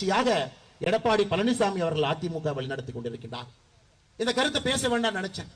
கட்சியாக எடப்பாடி பழனிசாமி அவர்கள் அதிமுக வழிநடத்தி கொண்டிருக்கின்றார். இந்த கருத்தை பேச வேண்டாம் நினைச்சேன்.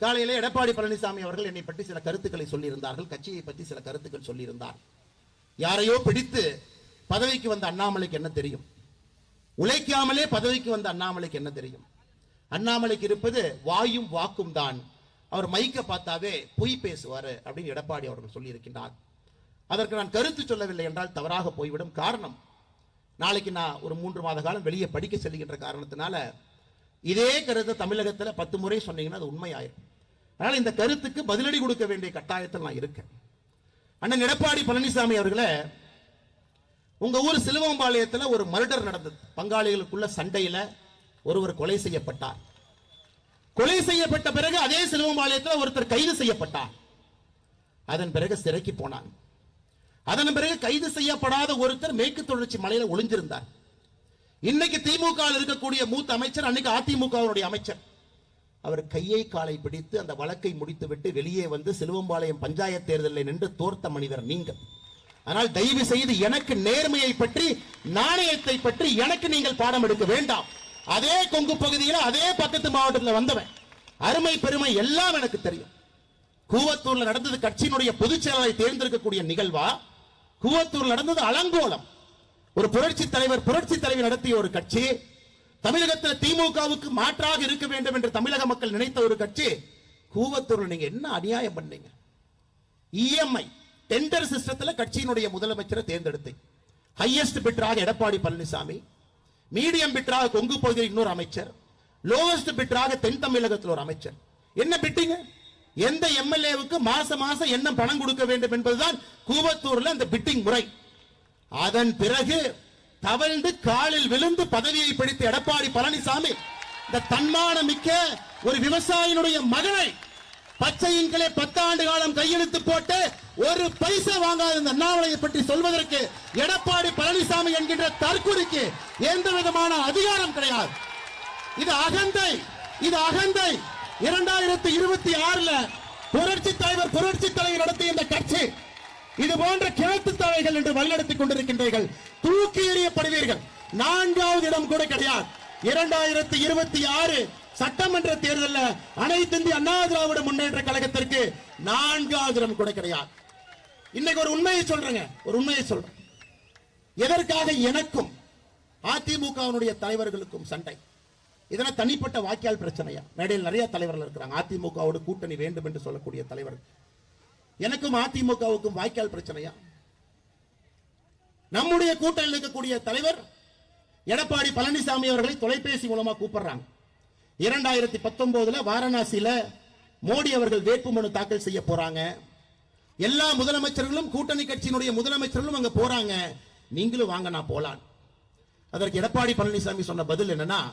காலையில எடப்பாடி பழனிசாமி அவர்கள் என்னை பற்றி சில கருத்துக்களை சொல்லியிருந்தார்கள். கட்சியை பற்றி சில கருத்துக்கள் சொல்லியிருந்தார். யாரையோ பிடித்து பதவிக்கு வந்த அண்ணாமலைக்கு என்ன தெரியும்? உழைக்காமலே பதவிக்கு வந்த அண்ணாமலைக்கு என்ன தெரியும்? அண்ணாமலைக்கு இருப்பது வாயும் வாக்கும் தான். அவர் மைக்க பார்த்தாவே பொய் பேசுவாரு அப்படின்னு எடப்பாடி அவர்கள் சொல்லியிருக்கின்றார். அதற்கு நான் கருத்து சொல்லவில்லை என்றால் தவறாக போய்விடும் காரணம் நாளைக்கு நான் ஒரு மூன்று மாத காலம் வெளியே படிக்க செல்கின்ற காரணத்தினால இதே கருத்தை தமிழகத்துல பத்து முறை சொன்னீங்கன்னா அது உண்மையாயிரும். அதனால இந்த கருத்துக்கு பதிலடி கொடுக்க வேண்டிய கட்டாயத்தில் நான் இருக்கேன். அண்ணன் எடப்பாடி பழனிசாமி அவர்களே உங்க ஊர் சிலுவம்பாளையத்தில் ஒரு மர்டர் நடந்தது. பங்காளிகளுக்குள்ள சண்டையில ஒருவர் கொலை செய்யப்பட்டார். கொலை செய்யப்பட்ட பிறகு அதே சிலுவம்பாளையத்தில் ஒருத்தர் கைது செய்யப்பட்டார். அதன் பிறகு சிறைக்கு போனாங்க. அதன் பிறகு கைது செய்யப்படாத ஒருத்தர் மேற்கு தொடர்ச்சி மலையில ஒளிஞ்சிருந்தார் இன்னைக்கு திமுக இருக்கக்கூடிய மூத்த அமைச்சர் அன்னைக்கு அதிமுகவுடைய அமைச்சர். அவர் கையை காலை பிடித்து அந்த வழக்கை முடித்துவிட்டு வெளியே வந்து சிலுவம்பாளையம் பஞ்சாயத்து தேர்தலில் நின்று தோர்த்த மனிதர் நீங்கள். ஆனால் தயவு செய்து எனக்கு நேர்மையை பற்றி நாணயத்தை பற்றி எனக்கு நீங்கள் பாடம் எடுக்க வேண்டாம். அதே கொங்கு பகுதியில் அதே பக்கத்து மாவட்டத்தில் வந்தவன். அருமை பெருமை எல்லாம் எனக்கு தெரியும். கூவத்தூர்ல நடந்தது கட்சியினுடைய பொதுச் செயலாளரை தேர்ந்தெடுக்கக்கூடிய நிகழ்வா? கூவத்தூர் நடந்தது அலங்கோலம். ஒரு புரட்சி தலைவர் புரட்சி தலைவர் நடத்திய ஒரு கட்சி. தமிழகத்தில் திமுகவுக்கு மாற்றாக இருக்க வேண்டும் என்று தமிழக மக்கள் நினைத்த ஒரு கட்சி. கூவத்தூர்ல நீங்க என்ன அநியாயம் பண்ணீங்க? இஎம்ஐ டெண்டர் சிஸ்டத்துல கட்சியினுடைய முதலமைச்சரை தேர்ந்தெடுத்தீங்க ஹையஸ்ட் பிட்டராக எடப்பாடி பழனிசாமி மீடியம் பிட்டராக கொங்கு பகுதியில் இன்னொரு அமைச்சர் லோவஸ்ட் பிட்டராக தென் தமிழகத்தில் ஒரு அமைச்சர். என்ன பிட்டிங்க எந்த எம்எல்ஏவுக்கு மாச மாசம் என்ன பணம் கொடுக்க வேண்டும் என்பதுதான் கூவத்தூர்ல அந்த பிட்டிங் முறை. அதன் பிறகு தவழ்ந்து காலில் விழுந்து பதவியை பிடித்த எடப்பாடி பழனிசாமி இந்த தன்மானமிக்க ஒரு விவசாயினுடைய மகனை பச்சையின்களே பத்தாண்டு காலம் கையெழுத்து போட்டு ஒரு பைசா வாங்காத இந்த அண்ணாமலையை பற்றி சொல்வதற்கு எடப்பாடி பழனிசாமி என்கின்ற தற்கொலைக்கு எந்த விதமான அதிகாரம் கிடையாது. இது அகந்தை இது அகந்தை. இரண்டாயிரத்தி இருபத்தி ஆறுல புரட்சி தலைவர் புரட்சி தலைவர் நடத்திய இந்த கட்சி இது போன்ற கிழத்து தலைகள் என்று வழிநடத்திக் கொண்டிருக்கின்றீர்கள். தூக்கி எறியப்படுவீர்கள் நான்காவது இடம் கூட கிடையாது. இரண்டாயிரத்தி இருபத்தி ஆறு சட்டமன்ற தேர்தலில் அனைத்து இந்திய அண்ணா திராவிட முன்னேற்ற கழகத்திற்கு நான்காவது இடம் கூட கிடையாது. இன்னைக்கு ஒரு உண்மையை சொல்றேங்க. ஒரு உண்மையை சொல்றேன். எதற்காக எனக்கும் அதிமுகவினுடைய தலைவர்களுக்கும் சண்டை? இதெல்லாம் தனிப்பட்ட வாக்கியால் பிரச்சனையா? மேடையில் நிறைய தலைவர்கள் இருக்கிறாங்க. அதிமுகவோட கூட்டணி வேண்டும் என்று சொல்லக்கூடிய தலைவர்கள். எனக்கும் அதிமுகவுக்கும் வாய்க்கால் பிரச்சனையா? நம்முடைய கூட்டணியில் இருக்கக்கூடிய தலைவர் எடப்பாடி பழனிசாமி அவர்களை தொலைபேசி மூலமா கூப்பிடுறாங்க. இரண்டாயிரத்தி பத்தொன்பதுல வாரணாசியில மோடி அவர்கள் வேட்புமனு தாக்கல் செய்ய போறாங்க. எல்லா முதலமைச்சர்களும் கூட்டணி கட்சியினுடைய முதலமைச்சர்களும் அங்க போறாங்க. நீங்களும் வாங்க நான் போலான் அதற்கு எடப்பாடி பழனிசாமி சொன்ன பதில் என்னன்னா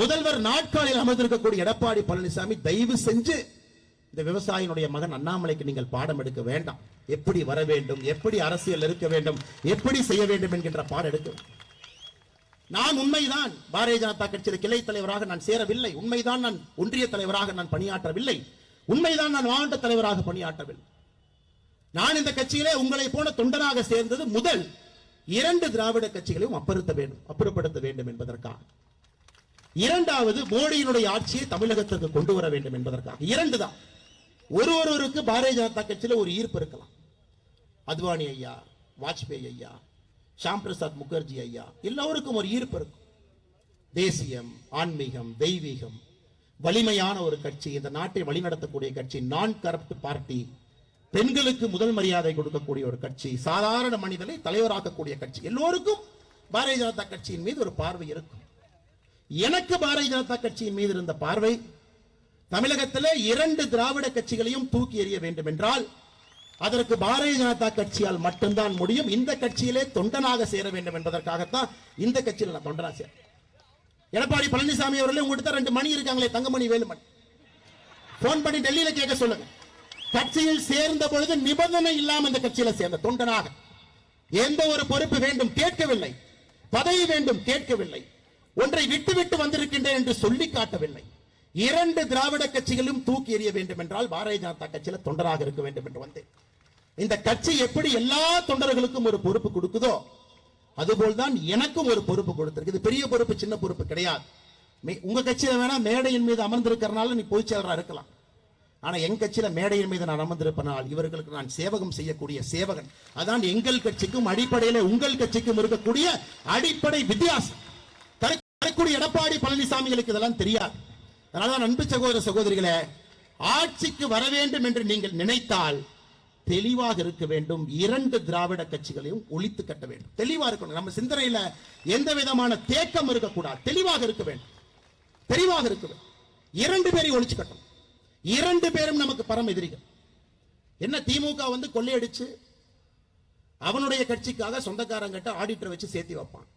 முதல்வர் நாட்காலில் அமர்ந்திருக்கக்கூடிய எடப்பாடி பழனிசாமி தயவு செஞ்சு இந்த விவசாயினுடைய மகன் அண்ணாமலைக்கு நீங்கள் பாடம் எடுக்க வேண்டாம். எப்படி வர வேண்டும் எப்படி அரசியல் இருக்க வேண்டும் எப்படி செய்ய வேண்டும் என்கின்ற பாடம் எடுக்க நான் உண்மைதான். பாரதிய ஜனதா கட்சியில் கிளை தலைவராக நான் சேரவில்லை. உண்மைதான் நான் ஒன்றிய தலைவராக நான் பணியாற்றவில்லை. உண்மைதான் நான் மாவட்ட தலைவராக பணியாற்றவில்லை. நான் இந்த கட்சியிலே உங்களை போன தொண்டராக சேர்ந்தது முதல் இரண்டு திராவிட கட்சிகளையும் அப்புறத்த வேண்டும் அப்புறப்படுத்த வேண்டும் என்பதற்காக. இரண்டாவது மோடியினுடைய ஆட்சியை தமிழகத்திற்கு கொண்டு வர வேண்டும் என்பதற்காக. இரண்டு தான். ஒரு ஒருவருக்கு பாரதிய ஜனதா கட்சியில ஒரு ஈர்ப்பு இருக்கலாம். அத்வானி ஐயா வாஜ்பேயி ஐயா ஷாம் பிரசாத் முகர்ஜி ஐயா எல்லோருக்கும் ஒரு ஈர்ப்பு இருக்கும். தேசியம் ஆன்மீகம் தெய்வீகம் வலிமையான ஒரு கட்சி இந்த நாட்டை வழிநடத்தக்கூடிய கட்சி நான் கரப்ட் பார்ட்டி பெண்களுக்கு முதல் மரியாதை கொடுக்கக்கூடிய ஒரு கட்சி சாதாரண மனிதனை தலைவராக்கக்கூடிய கட்சி எல்லோருக்கும் பாரதிய ஜனதா கட்சியின் மீது ஒரு பார்வை இருக்கும். எனக்கு பாரதிய ஜனதா கட்சியின் மீது இருந்த பார்வை தமிழகத்தில் இரண்டு திராவிட கட்சிகளையும் தூக்கி எறிய வேண்டும் என்றால் அதற்கு பாரதிய ஜனதா கட்சியால் மட்டும்தான் முடியும். இந்த கட்சியிலே தொண்டனாக சேர வேண்டும் என்பதற்காகத்தான் இந்த கட்சியில் நான் தொண்டனா சேர. எடப்பாடி பழனிசாமி அவர்களே உங்கள்கிட்ட ரெண்டு மணி இருக்காங்களே தங்கமணி வேலுமணி. போன் பண்ணி டெல்லியில கேட்க சொல்லுங்க. கட்சியில் சேர்ந்த பொழுது நிபந்தனை இல்லாம இந்த கட்சியில சேர்ந்த தொண்டனாக. எந்த ஒரு பொறுப்பு வேண்டும் கேட்கவில்லை. பதவி வேண்டும் கேட்கவில்லை. ஒன்றை விட்டு விட்டு வந்திருக்கின்றேன் என்று சொல்லி காட்டவில்லை. இரண்டு திராவிட கட்சிகளும் தூக்கி எறிய வேண்டும் என்றால் பாரதிய ஜனதா கட்சியில தொண்டராக இருக்க வேண்டும் என்று வந்தேன். இந்த கட்சி எப்படி எல்லா தொண்டர்களுக்கும் ஒரு பொறுப்பு கொடுக்குதோ அதுபோல்தான் எனக்கும் ஒரு பொறுப்பு கொடுத்திருக்கு. இது பெரிய பொறுப்பு சின்ன பொறுப்பு கிடையாது. உங்க கட்சியில வேணா மேடையின் மீது அமர்ந்திருக்கிறனால நீ பொதுச் செயலரா இருக்கலாம். ஆனா என் கட்சியில மேடையின் மீது நான் அமர்ந்திருப்பனால் இவர்களுக்கு நான் சேவகம் செய்யக்கூடிய சேவகன். அதான் எங்கள் கட்சிக்கும் அடிப்படையில உங்கள் கட்சிக்கும் இருக்கக்கூடிய அடிப்படை வித்தியாசம். இருக்கக்கூடிய எடப்பாடி பழனிசாமிகளுக்கு இதெல்லாம் தெரியாது. அதனால அன்பு சகோதர சகோதரிகளே ஆட்சிக்கு வர வேண்டும் என்று நீங்கள் நினைத்தால் தெளிவாக இருக்க வேண்டும். இரண்டு திராவிட கட்சிகளையும் ஒழித்து கட்ட வேண்டும். தெளிவா இருக்கணும். நம்ம சிந்தனையில எந்த விதமான தேக்கம் இருக்கக்கூடாது. தெளிவாக இருக்க வேண்டும். தெளிவாக இருக்க வேண்டும். இரண்டு பேரையும் ஒழிச்சு கட்டணும். இரண்டு பேரும் நமக்கு பரம் எதிரிகள். என்ன திமுக வந்து கொள்ளையடிச்சு அவனுடைய கட்சிக்காக சொந்தக்காரங்கிட்ட ஆடிட்டர் வச்சு சேர்த்து வைப்பான்.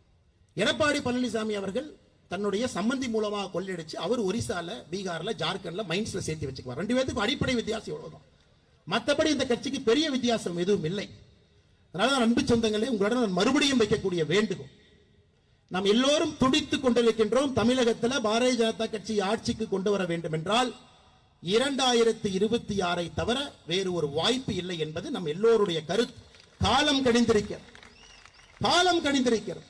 எடப்பாடி பழனிசாமி அவர்கள் தன்னுடைய சம்பந்தி மூலமாக கொள்ளையடிச்சு அவர் ஒரிசால பீகார்ல ஜார்க்கண்ட்ல மைன்ஸ்ல சேர்த்து வச்சுக்குவார். ரெண்டு பேருக்கும் அடிப்படை வித்தியாசம் இவ்வளவுதான். மற்றபடி இந்த கட்சிக்கு பெரிய வித்தியாசம் எதுவும் இல்லை. அதனால தான் அன்பு சொந்தங்களே உங்களிடம் நான் மறுபடியும் வைக்கக்கூடிய வேண்டுகோள். நாம் எல்லோரும் துடித்துக் கொண்டிருக்கின்றோம் தமிழகத்தில் பாரதிய ஜனதா கட்சி ஆட்சிக்கு கொண்டு வர வேண்டும் என்றால் இரண்டாயிரத்தி இருபத்தி ஆறை தவிர வேறு ஒரு வாய்ப்பு இல்லை என்பது நம் எல்லோருடைய கருத்து. காலம் கணிந்திருக்கிறது. காலம் கணிந்திருக்கிறது.